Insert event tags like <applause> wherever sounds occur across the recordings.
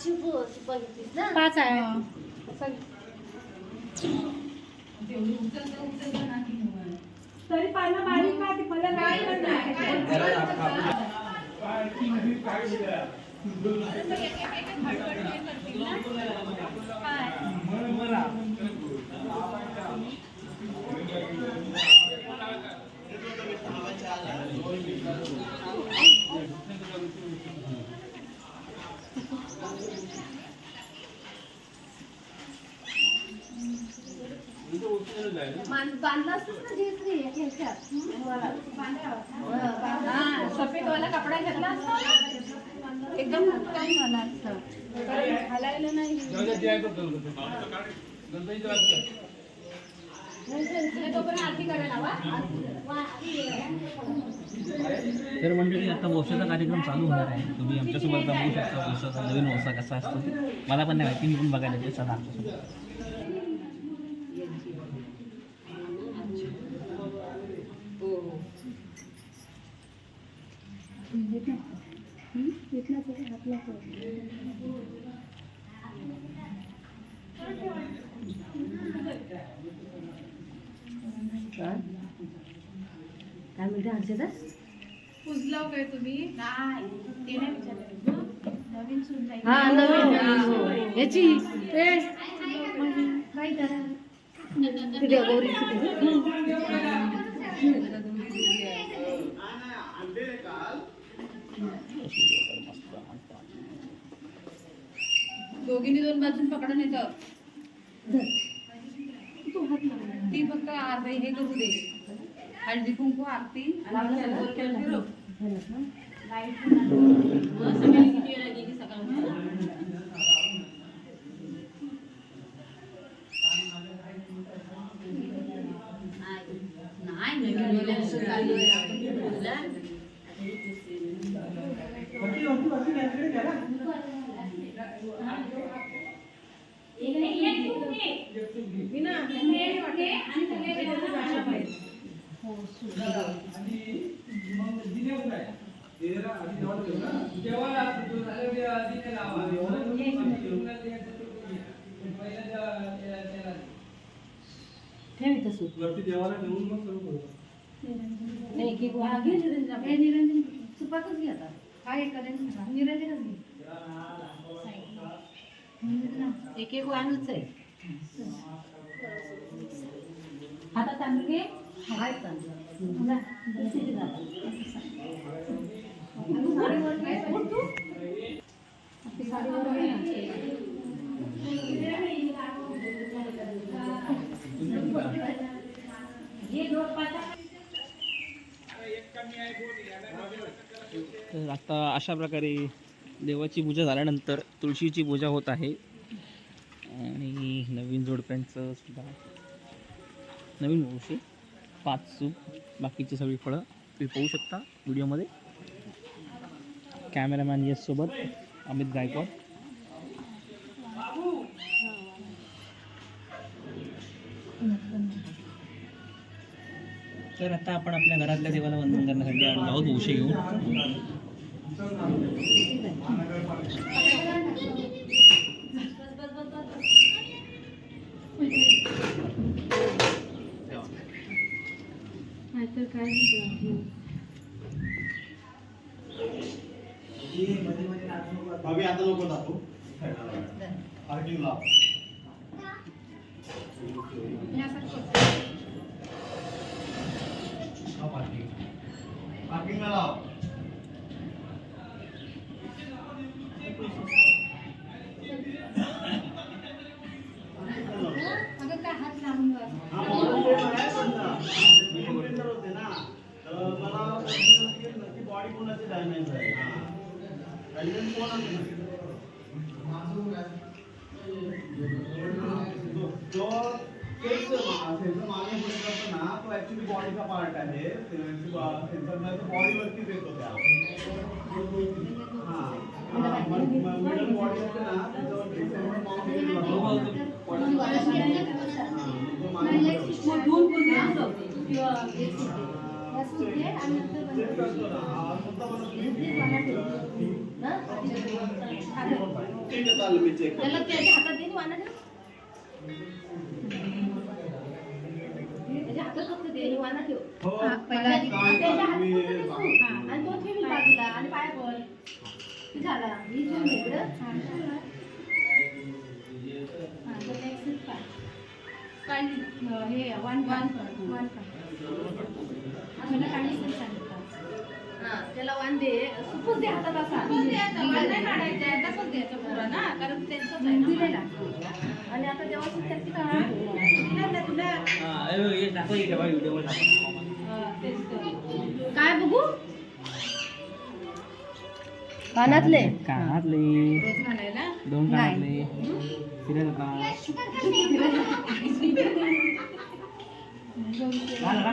पाच शिंपू शिंपा घेतलीस ना पाच आहे तरी पानं बारीक आहे, ती मला काय करणार? मान- बांधला असतोस ना जयश्री ह्याच्यात. हा, सफेदवाला कपडा घेतला असता ना, एकदम उत्तम झाला असतं. कारण घालायला नाही नाही, तोपर्यंत आरती करायला वा. वा, आरती तर मंडळी आता वौशाचा कार्यक्रम चालू होणार आहे. तुम्ही आमच्यासोबत बघू शकता वौशाचा नवीन वौसा कसा असतो मला पण नाही माहिती मी पण बघायला येते चला आमच्यासोबत. म्हणते हर्षदा पुजलाव काय तुम्ही? हा? नवीन याची. ते काय करा तिथे गौरी दोघींनी दोन बाजून पकडून येतं. ती फक्त अर्धे हे करू दे. हळदी कुंकू आरती ठेव इथं सूप. नाही, की हा, घे निरंजन. हे निरंजन सुपातच घे आता. हा एक निरंजनच घे एक एक वाहनच आहे आता तांदूळ घे हाय तांदूळ तर आता अशा प्रकारे देवाची पूजा झाल्यानंतर तुळशीची पूजा होत आहे. आणि नवीन जोडप्यांचं सुद्धा. नवीन वंशी पाच सूप बाकीची सगळी फळं तुम्ही पाहू शकता व्हिडिओमध्ये. कॅमेरामॅन यशसोबत अमित गायकवाड. तर आता आपण आपल्या घरातल्या देवाला वंदन करण्यासाठी आलो आहोत उशी घेऊन. नाहीतर काय नाही. भाभी आता लोक जातो पार्किंग लाव पार्किंग पार्किंगला लाव जो तेच सेन्सर मागे ना तो ऍक्च्युली बॉडीचा पार्ट आहे सेन्सर बॉडीवरतीच येतो त्या हा. मिडल बॉडी असते ना त्याच्यावर दोन ठीक आहे हातात दे आणि वाला ठेव. त्याच्या हातात फक्त दे आणि वाला ठेव. आणि तो ठेवी आणि पाया पड. हे झाला. ही ठेव ना इकडं. हा, तर next is पाय. हे, one- one पाय. one पाय. असं काही त्याला वान दे सुपूच नाही काढायचं तसंच द्यायचं पुरं ना कारण त्यांचंच आहे ना. दिलेला आणि आता जेव्हा सुट्ट्यात ती काढा दिलं ना तुला? हा, तेच तर. काय बघू? कानातले. कानातले रोज घालायला दोन कानातले. फिरत होता <laughs> झालं का?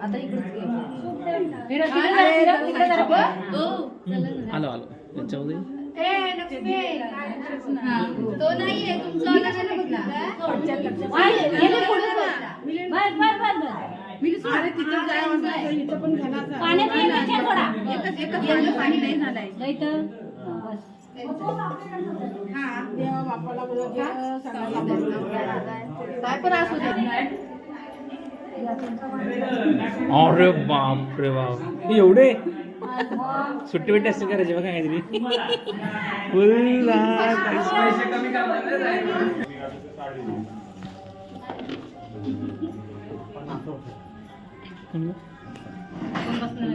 आता इकडे आलो आलो तो नाही आहे तुमचा काय पण असू अरे बाप. रे बाप एवढे? सुट्टी बिट्टी असते करायची बघा काहीतरी? <laughs> फुल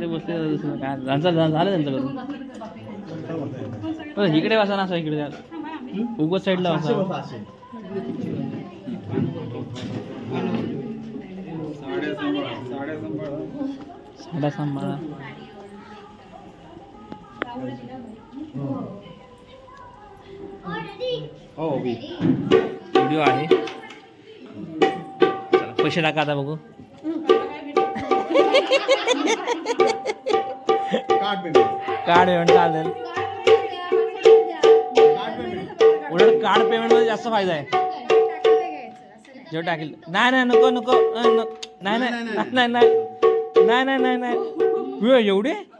बसले झालं इकडे बसा ना असं इकडे उगत साईडला वासा साड्या सांभाळा. हो व्हिडिओ आहे. पैसे टाका आता बघू. कार्ड पेमेंट चालेल. उलट कार्ड पेमेंटमध्ये जास्त फायदा आहे. जेव्हा टाकेल. नाही नाही नको नको. अं, नको. नाही नाही. नाही नाही नाही.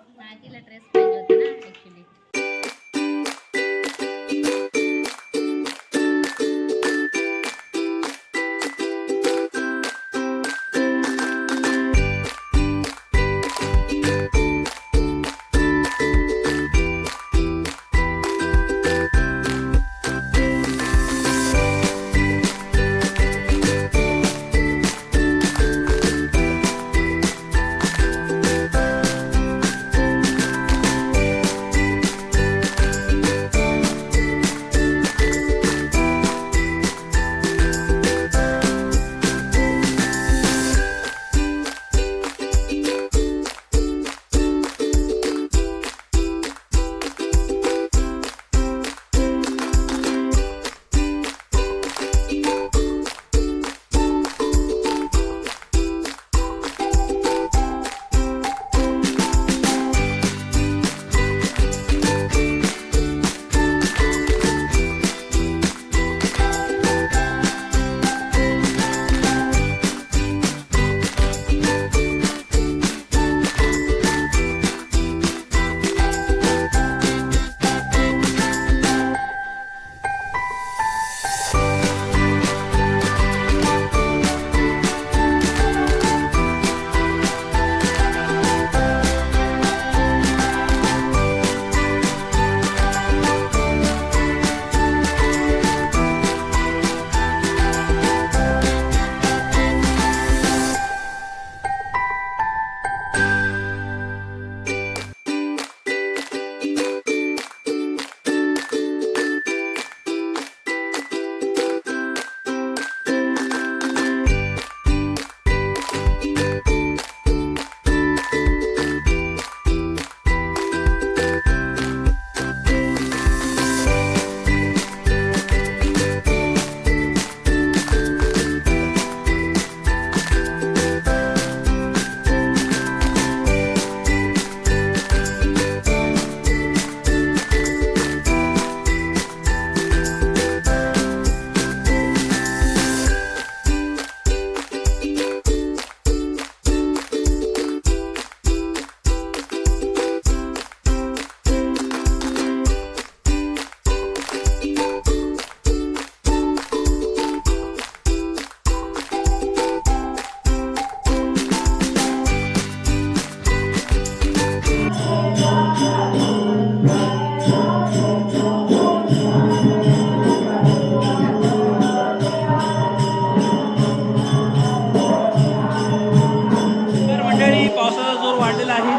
वाढलेला आहे.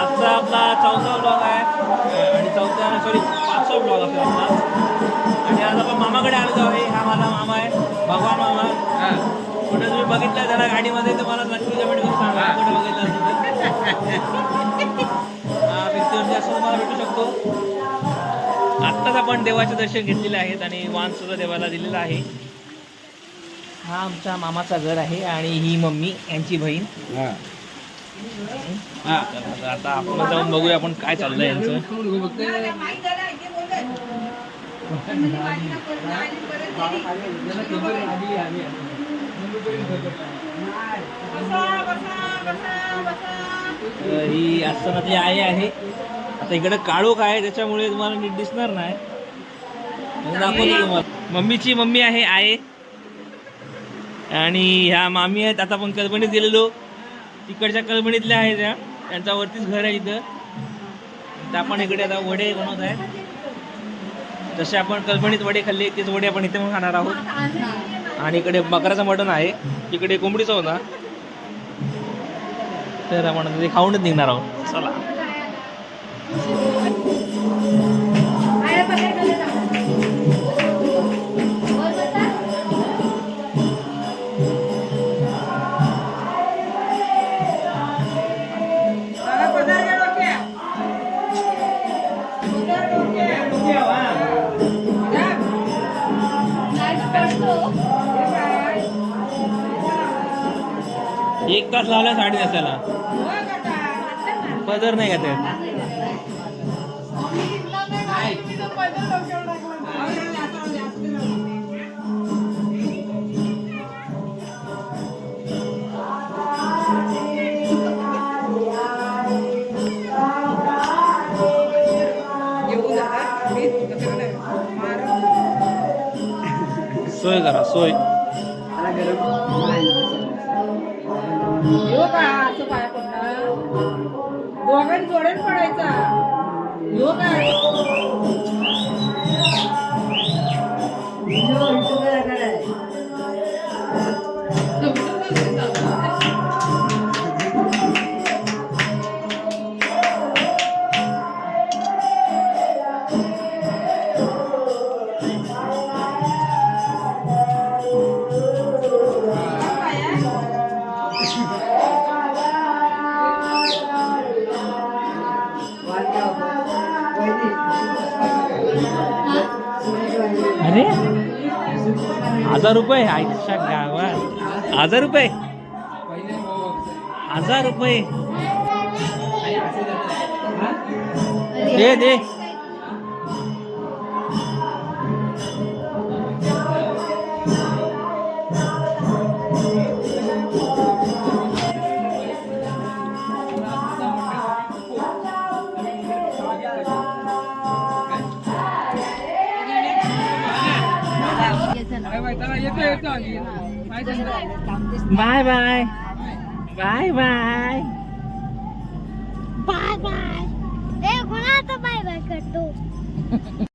आजचा आपला चौथा ब्लॉग आहे. आणि चौथा सॉरी पाचवा ब्लॉग आपला. आणि आज आपण मामाकडे आलो आहे हा माझा मामा आहे. भगवान मामा. कुठे तुम्ही बघितलं जरा गाडीमध्ये तर मला लक्ष्मी कमेंट करून सांगा. कुठं बघितलं असं तुम्हाला भेटू शकतो. आत्ताच आपण देवाचे दर्शन घेतलेले आहेत आणि वान सुद्धा देवाला दिलेला आहे. हा आमच्या मामाचा घर आहे आणि ही मम्मी यांची बहीण. तर आता आपण जाऊन बघूया आपण काय चाललंय यांचं. ही आस्थानातली आई आहे. आता इकडे काळोख आहे त्याच्यामुळे तुम्हाला नीट दिसणार नाही. दाखवतो तुम्हाला. मम्मीची मम्मी आहे आहे. आणि ह्या मामी आहेत आता आपण कल्पनीत गेलेलो. तिकडच्या कलबणीतल्या आहेत त्या. त्यांचा वरतीच घर आहे इथं. तर आपण इकडे आता वडे बनवत आहे जसे आपण कलबणीत वडे खाल्ले तेच वडे आपण इथे पण खाणार आहोत. आणि इकडे बकराचं मटण आहे. इकडे कोंबडीचा होता. तर आपण ते खाऊनच निघणार आहोत. चला. पदर नाही का सोय करा सोय. दोघांनी जोड्यात पडायचा यो काय अरे हजार रुपये आईच्या गावात. हजार रुपये. हजार रुपये. दे दे. Bye bye. Bye bye. Bye bye. ए कोणाचा बाय बाय करतो?